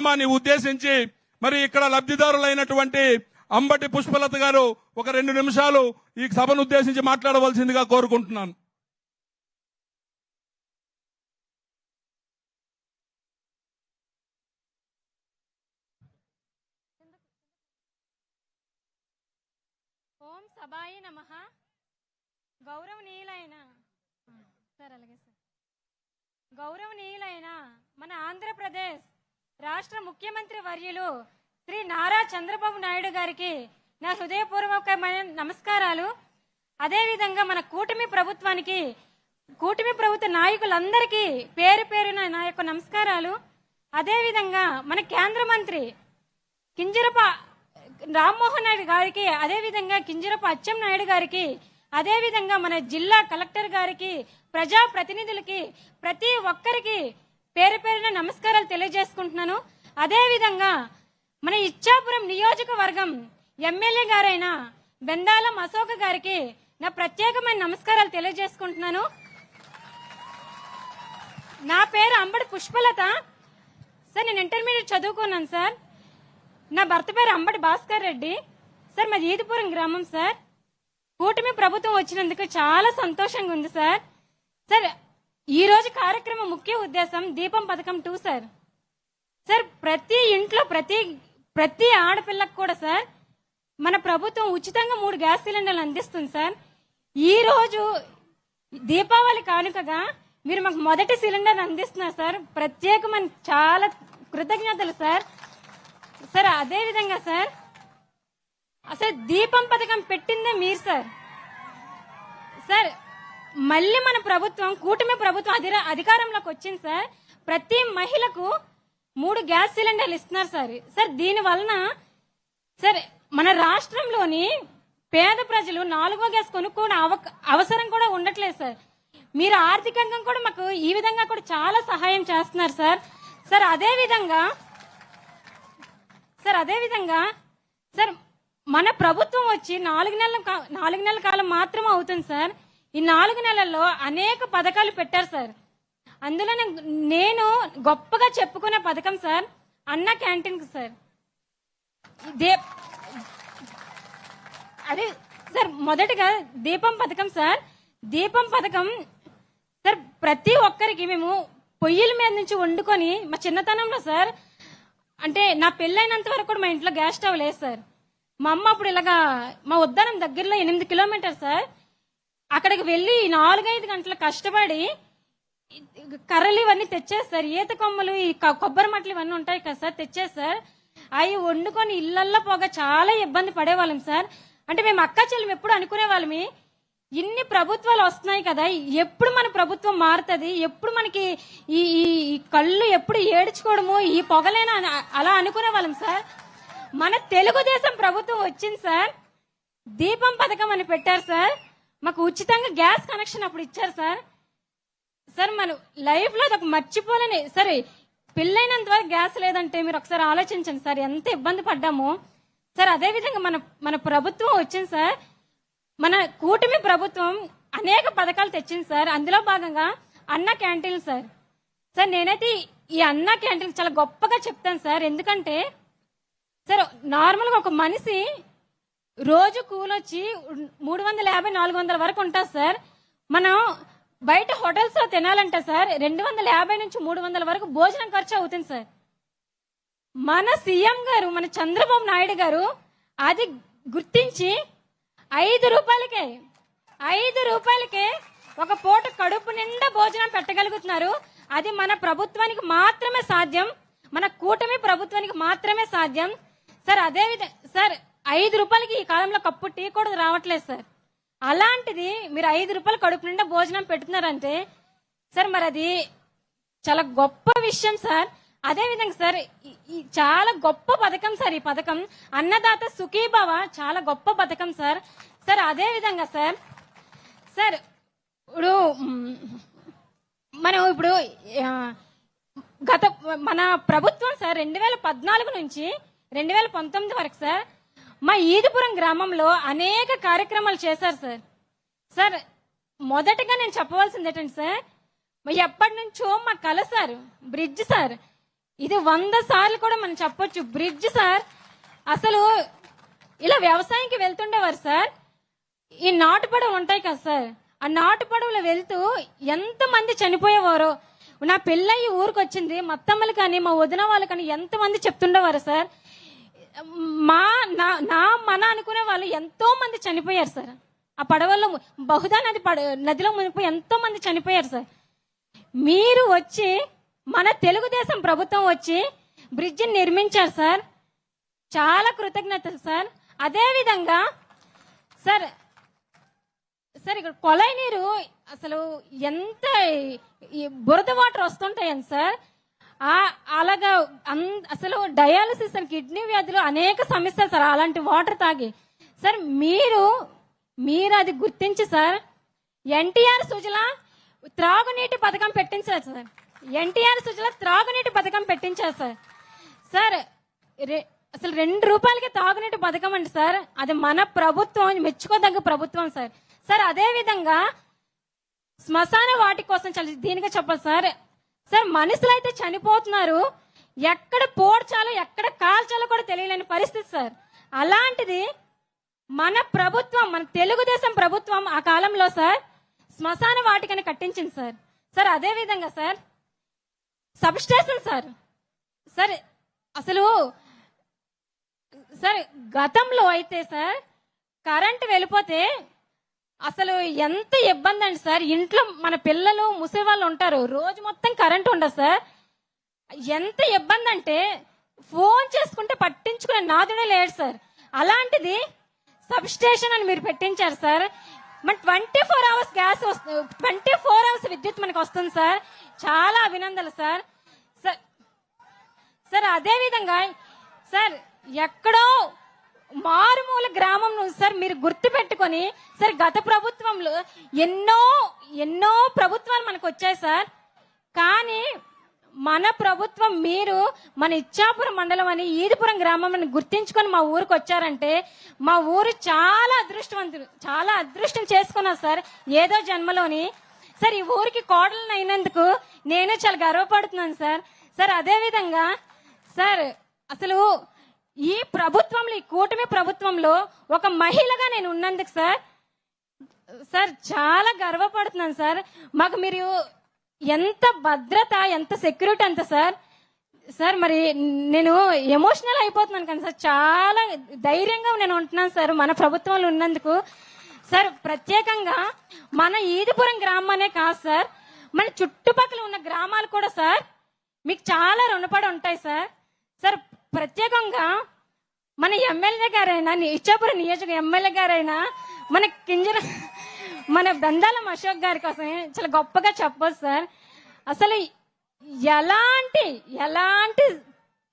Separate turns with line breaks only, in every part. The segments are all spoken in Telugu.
కార్యక్రమాన్ని ఉద్దేశించి మరి ఇక్కడ లబ్ధిదారులైనటువంటి అంబటి పుష్పలత గారు ఒక రెండు నిమిషాలు ఈ సభను ఉద్దేశించి మాట్లాడవలసిందిగా కోరుకుంటున్నాను.
ఓం సభాయి నమ. గౌరవనీయులైన సార్ అలాగే సార్. గౌరవనీయులైన మన ఆంధ్రప్రదేశ్ రాష్ట్ర ముఖ్యమంత్రి వర్యులు శ్రీ నారా చంద్రబాబు నాయుడు గారికి నా హృదయపూర్వకమైన నమస్కారాలు. అదేవిధంగా మన కూటమి ప్రభుత్వానికి కూటమి ప్రభుత్వ నాయకులందరికీ పేరు పేరున నా యొక్క నమస్కారాలు. అదేవిధంగా మన కేంద్ర మంత్రి కింజరప రామ్మోహన్ నాయుడు గారికి అదేవిధంగా కింజరప అచ్చెం నాయుడు గారికి అదేవిధంగా మన జిల్లా కలెక్టర్ గారికి ప్రజా ప్రతినిధులకి ప్రతి ఒక్కరికి పేరు పేరున నమస్కారాలు తెలియజేసుకుంటున్నాను. అదేవిధంగా మన ఇచ్చాపురం నియోజకవర్గం ఎమ్మెల్యే గారైన బెందాలం అశోక్ గారికి నా ప్రత్యేకమైన నమస్కారాలు తెలియజేసుకుంటున్నాను. నా పేరు అంబడి పుష్పలత. సార్ నేను ఇంటర్మీడియట్ చదువుకున్నాను సార్. నా భర్త పేరు అంబడి భాస్కర్ రెడ్డి. సార్ మాది ఈదుపురం గ్రామం సార్. కూటమి ప్రభుత్వం వచ్చినందుకు చాలా సంతోషంగా ఉంది సార్. సార్ ఈ రోజు కార్యక్రమం ముఖ్య ఉద్దేశం దీపం పథకం టూ సార్. సార్ ప్రతి ఇంట్లో ప్రతి ప్రతి ఆడపిల్లకు కూడా సార్ మన ప్రభుత్వం ఉచితంగా మూడు గ్యాస్ సిలిండర్లు అందిస్తుంది సార్. ఈ రోజు దీపావళి కానుకగా మీరు మాకు మొదటి సిలిండర్ అందిస్తున్నారు సార్. ప్రత్యేకమైన చాలా కృతజ్ఞతలు సార్. సార్ అదే విధంగా సార్ అసలు దీపం పథకం పెట్టిందే మీరు సార్. సార్ మళ్ళీ మన ప్రభుత్వం కూటమి ప్రభుత్వం అధిర అధికారంలోకి వచ్చింది సార్. ప్రతి మహిళకు మూడు గ్యాస్ సిలిండర్లు ఇస్తున్నారు సార్. సార్ దీని వలన సార్ మన రాష్ట్రంలోని పేద ప్రజలు నాలుగో గ్యాస్ కొనుక్కోవడం అవ- అవసరం కూడా ఉండట్లేదు సార్. మీరు ఆర్థికంగా కూడా మాకు ఈ విధంగా కూడా చాలా సహాయం చేస్తున్నారు సార్. సార్ అదే విధంగా సార్ అదే విధంగా సార్ మన ప్రభుత్వం వచ్చి నాలుగు నెలల నాలుగు నెలల కాలం మాత్రం అవుతుంది సార్. ఈ నాలుగు నెలల్లో అనేక పథకాలు పెట్టారు సార్. అందులో నేను- నేను గొప్పగా చెప్పుకునే పథకం సార్ అన్న క్యాంటీన్ సార్. దే అదే సార్ మొదటగా దీపం పథకం సార్. దీపం పథకం సార్ ప్రతి ఒక్కరికి మేము పొయ్యిల మీద నుంచి వండుకొని మా చిన్నతనంలో సార్ అంటే నా పెళ్ళైనంత వరకు కూడా మా ఇంట్లో గ్యాస్ స్టవ్ లేదు సార్. మా అమ్మ అప్పుడు ఇలాగా మా ఉద్దానం దగ్గరలో ఎనిమిది కిలోమీటర్ సార్. అక్కడికి వెళ్ళి నాలుగైదు గంటలు కష్టపడి కర్రలు ఇవన్నీ తెచ్చేస్తారు ఈత కొమ్మలు ఈ క- కొబ్బరి మట్లు ఇవన్నీ ఉంటాయి కదా సార్ తెచ్చేస్తారు అవి వండుకొని ఇళ్ళల్లో పోగా చాలా ఇబ్బంది పడేవాళ్ళం సార్. అంటే మేము అక్క చెల్లెం ఎప్పుడు అనుకునేవాళ్ళమి ఇన్ని ప్రభుత్వాలు వస్తున్నాయి కదా ఎప్పుడు మన ప్రభుత్వం మారుతుంది ఎప్పుడు మనకి ఈ ఈ- కళ్ళు ఎప్పుడు ఏడ్చుకోవడము ఈ పొగలేనా అలా అనుకునే వాళ్ళం సార్. మన తెలుగుదేశం ప్రభుత్వం వచ్చింది సార్ దీపం పథకం అని పెట్టారు సార్. మాకు ఉచితంగా గ్యాస్ కనెక్షన్ అప్పుడు ఇచ్చారు సార్. సార్ మన లైఫ్లో ఒక మర్చిపోలేని సరే పెళ్ళైనంత వరకు గ్యాస్ లేదంటే మీరు ఒకసారి ఆలోచించండి సార్ ఎంత ఇబ్బంది పడ్డాము. సార్ అదే విధంగా మన మన ప్రభుత్వం వచ్చింది సార్. మన కూటమి ప్రభుత్వం అనేక పథకాలు తెచ్చింది సార్. అందులో భాగంగా అన్న క్యాంటీన్ సార్. సార్ నేనైతే ఈ అన్న క్యాంటీన్ చాలా గొప్పగా చెప్తాను సార్. ఎందుకంటే సార్ నార్మల్గా ఒక మనిషి రోజు కూలొచ్చి మూడు వందల యాభై నాలుగు వందల వరకు ఉంటుంది సార్. మనం బయట హోటల్స్లో తినాలంటే సార్ రెండు వందల యాభై నుంచి మూడు వందల వరకు భోజనం ఖర్చు అవుతుంది సార్. మన సీఎం గారు మన చంద్రబాబు నాయుడు గారు అది గుర్తించి ఐదు రూపాయలకే ఐదు రూపాయలకే ఒక పూట కడుపు నిండా భోజనం పెట్టగలుగుతున్నారు. అది మన ప్రభుత్వానికి మాత్రమే సాధ్యం. మన కూటమి ప్రభుత్వానికి మాత్రమే సాధ్యం. సార్ అదే విధంగా సార్ ఐదు రూపాయలకి ఈ కాలంలో కప్పు టీ కూడా రావట్లేదు సార్. అలాంటిది మీరు ఐదు రూపాయలు కడుపు నిండా భోజనం పెడుతున్నారంటే సార్ మరి అది చాలా గొప్ప విషయం సార్. అదే విధంగా సార్ ఈ- చాలా గొప్ప పథకం సార్ ఈ పథకం. అన్నదాత సుఖీభవ చాలా గొప్ప పథకం సార్. సార్ అదే విధంగా సార్ సార్ ఇప్పుడు మనం ఇప్పుడు గత మన ప్రభుత్వం సార్ రెండు వేల పద్నాలుగు నుంచి రెండు వేల పంతొమ్మిది వరకు సార్ మా ఈదుపురం గ్రామంలో అనేక కార్యక్రమాలు చేశారు సార్. సార్ మొదటగా నేను చెప్పవలసింది ఏంటంటే సార్ ఎప్పటి నుంచో మా కల సార్ బ్రిడ్జ్ సార్. ఇది వంద సార్లు కూడా మనం చెప్పొచ్చు. బ్రిడ్జ్ సార్ అసలు ఇలా వ్యవసాయంకి వెళ్తుండేవారు సార్. ఈ నాటు పడవ ఉంటాయి కదా సార్. ఆ నాటు పడవలో వెళ్తూ ఎంతమంది చనిపోయేవారు చనిపోయేవారో నా పెళ్ళయి ఊరికి వచ్చింది మత్తమ్మలు కానీ మా వదిన వాళ్ళు కానీ ఎంతమంది చెప్తుండేవారు సార్. మా మన అనుకునే వాళ్ళు ఎంతో మంది చనిపోయారు సార్. ఆ పడవల్లో బహుదా నది పడ నదిలో మునిపోయి ఎంతో మంది చనిపోయారు సార్. మీరు వచ్చి మన తెలుగుదేశం ప్రభుత్వం వచ్చి బ్రిడ్జిని నిర్మించారు సార్. చాలా కృతజ్ఞతలు సార్. అదేవిధంగా సార్ సార్ ఇక్కడ కొలై నీరు అసలు ఎంత ఈ బురద వాటర్ వస్తుంటాయని సార్. ఆ అలాగా అసలు డయాలసిస్ అని కిడ్నీ వ్యాధులు అనేక సమస్యలు సార్ అలాంటి వాటర్ తాగి. సార్ మీరు మీరు అది గుర్తించి సార్ ఎన్టీఆర్ సుజల త్రాగునీటి పథకం పెట్టించారు సార్. ఎన్టీఆర్ సుజల త్రాగునీటి పథకం పెట్టించారు సార్. సార్ అసలు రెండు రూపాయలకి తాగునీటి పథకం అండి సార్. అది మన ప్రభుత్వం మెచ్చుకోదగ్గ ప్రభుత్వం సార్. సార్ అదే విధంగా శ్మశాన వాటి కోసం చాలా దీనిగా చెప్పాలి సార్. సార్ మనుషులు అయితే చనిపోతున్నారు. ఎక్కడ పోడ్చాలో ఎక్కడ కాల్చాలో కూడా తెలియలేని పరిస్థితి సార్. అలాంటిది మన ప్రభుత్వం మన తెలుగుదేశం ప్రభుత్వం ఆ కాలంలో సార్ శ్మశాన వాటికని కట్టించింది సార్. సార్ అదే విధంగా sir sub station sir. Sir అసలు సార్ గతంలో అయితే సార్ కరెంట్ వెళ్ళిపోతే అసలు ఎంత ఇబ్బంది అండి సార్. ఇంట్లో మన పిల్లలు ముసేవాళ్ళు ఉంటారు. రోజు మొత్తం కరెంట్ ఉండదు సార్. ఎంత ఇబ్బంది అంటే ఫోన్ చేసుకుంటే పట్టించుకునే నాదుడే లేడు సార్. అలాంటిది సబ్ స్టేషన్ అని మీరు పెట్టించారు సార్. మన ట్వంటీ ఫోర్ అవర్స్ గ్యాస్ వస్తుంది ట్వంటీ ఫోర్ అవర్స్ విద్యుత్ మనకు వస్తుంది సార్. చాలా అభినందనలు సార్. సార్ సార్ అదేవిధంగా సార్ ఎక్కడో మారుమూల గ్రామం నుంచి సార్ మీరు గుర్తు పెట్టుకొని సార్ గత ప్రభుత్వంలో ఎన్నో ఎన్నో ప్రభుత్వాలు మనకు వచ్చాయి సార్. కానీ మన ప్రభుత్వం మీరు మన ఇచ్చాపురం మండలం అని ఈదిపురం గ్రామం అని గుర్తించుకొని మా ఊరికి వచ్చారంటే మా ఊరు చాలా అదృష్టవంతులు చాలా అదృష్టం చేసుకున్నారు సార్. ఏదో జన్మలోని సార్ ఈ ఊరికి కోడలను అయినందుకు నేను చాలా గర్వపడుతున్నాను సార్. సార్ అదే విధంగా సార్ అసలు ఈ ప్రభుత్వంలో ఈ కూటమి ప్రభుత్వంలో ఒక మహిళగా నేను ఉన్నందుకు సార్ సార్ చాలా గర్వపడుతున్నాను సార్. మాకు మీరు ఎంత భద్రత ఎంత సెక్యూరిటీ అంత సార్ సార్ మరి నేను ఎమోషనల్ అయిపోతున్నాను కానీ సార్ చాలా ధైర్యంగా నేను ఉంటున్నాను సార్ మన ప్రభుత్వంలో ఉన్నందుకు. సార్ ప్రత్యేకంగా మన ఈదిపురం గ్రామనే కాదు సార్ మన చుట్టుపక్కల ఉన్న గ్రామాలు కూడా సార్ మీకు చాలా రుణపడి ఉంటాయి సార్. సార్ ప్రత్యేకంగా మన ఎమ్మెల్యే గారైనా ఇచ్చాపురం నియోజక ఎమ్మెల్యే గారైనా మన కింజర మన బృందాలం అశోక్ గారి కోసం చాలా గొప్పగా చెప్పొచ్చు సార్. అసలు ఎలాంటి ఎలాంటి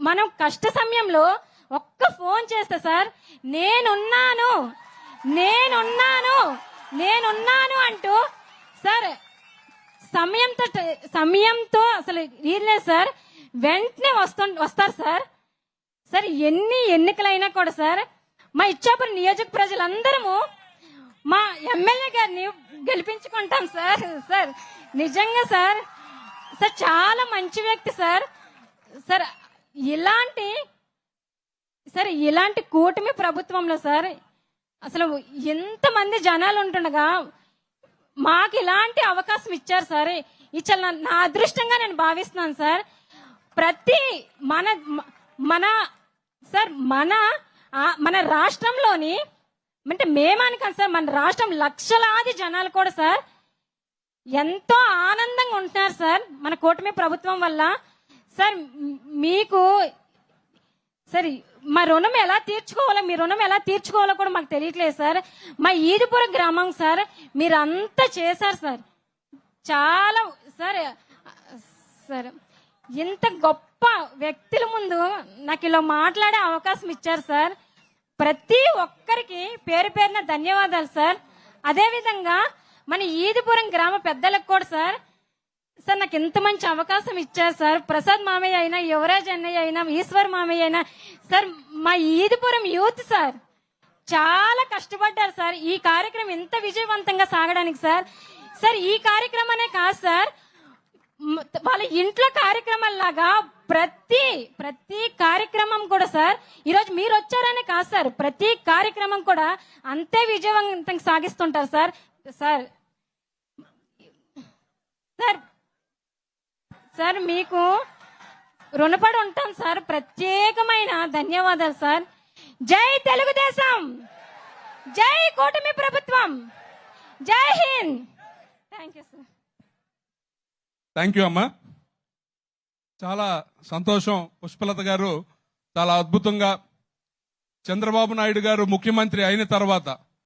మనం కష్ట సమయంలో ఒక్క ఫోన్ చేస్తే సార్ నేనున్నాను నేనున్నాను నేనున్నాను అంటూ సార్ సమయంతో సమయంతో అసలు వీళ్ళే సార్. వెంటనే వస్తు వస్తారు సార్. సార్ ఎన్ని ఎన్నికలైనా కూడా సార్ మా ఇచ్చాపురం నియోజక ప్రజలందరము మా ఎమ్మెల్యే గారిని గెలిపించుకుంటాం సార్ సార్. నిజంగా సార్ సార్ చాలా మంచి వ్యక్తి సార్. సార్ ఇలాంటి సార్ ఇలాంటి కూటమి ప్రభుత్వంలో సార్ అసలు ఎంతమంది జనాలు ఉంటుండగా మాకు ఇలాంటి అవకాశం ఇచ్చారు సార్. ఇచ్చారు నా- నా అదృష్టంగా నేను భావిస్తున్నాను సార్. ప్రతి మన మన సార్ మన మన రాష్ట్రంలోని అంటే మేమని కాదు సార్ మన రాష్ట్రం లక్షలాది జనాలు కూడా సార్ ఎంతో ఆనందంగా ఉంటున్నారు సార్ మన కూటమి ప్రభుత్వం వల్ల. సార్ మీకు సరే మా రుణం ఎలా తీర్చుకోవాలో మీ రుణం ఎలా తీర్చుకోవాలో కూడా మాకు తెలియట్లేదు సార్. మా ఈదిపురం గ్రామం సార్ మీరంతా చేశారు సార్. చాలా సార్ సార్ ఇంత గొప్ప వ్యక్తుల ముందు నాకు ఇలా మాట్లాడే అవకాశం ఇచ్చారు సార్. ప్రతి ఒక్కరికి పేరు పేరున ధన్యవాదాలు సార్. అదేవిధంగా మన ఈదిపురం గ్రామ పెద్దలకు కూడా సార్. సార్ నాకు ఎంత మంచి అవకాశం ఇచ్చారు సార్. ప్రసాద్ మామయ్య అయినా యువరాజ్ అన్నయ్య అయినా ఈశ్వర్ మామయ్య అయినా సార్ మా ఈదిపురం యూత్ సార్ చాలా కష్టపడ్డారు సార్. ఈ కార్యక్రమం ఎంత విజయవంతంగా సాగడానికి సార్. సార్ ఈ కార్యక్రమమే కాదు సార్. వాళ్ళ ఇంట్లో కార్యక్రమాల్లాగా ప్రతి ప్రతి కార్యక్రమం కూడా సార్ ఈరోజు మీరు వచ్చారని కాదు సార్ ప్రతి కార్యక్రమం కూడా అంతే విజయవంతంగా సాగిస్తుంటారు సార్ సార్. సార్ సార్ మీకు రుణపడి ఉంటాం సార్ ప్రత్యేకమైన ధన్యవాదాలు సార్. జై తెలుగుదేశం! జై కూటమి ప్రభుత్వం! జై Hind! Thank you sir.
Thank you అమ్మా. చాలా సంతోషం. పుష్పలత గారు చాలా అద్భుతంగా చంద్రబాబు నాయుడు గారు ముఖ్యమంత్రి అయిన తర్వాత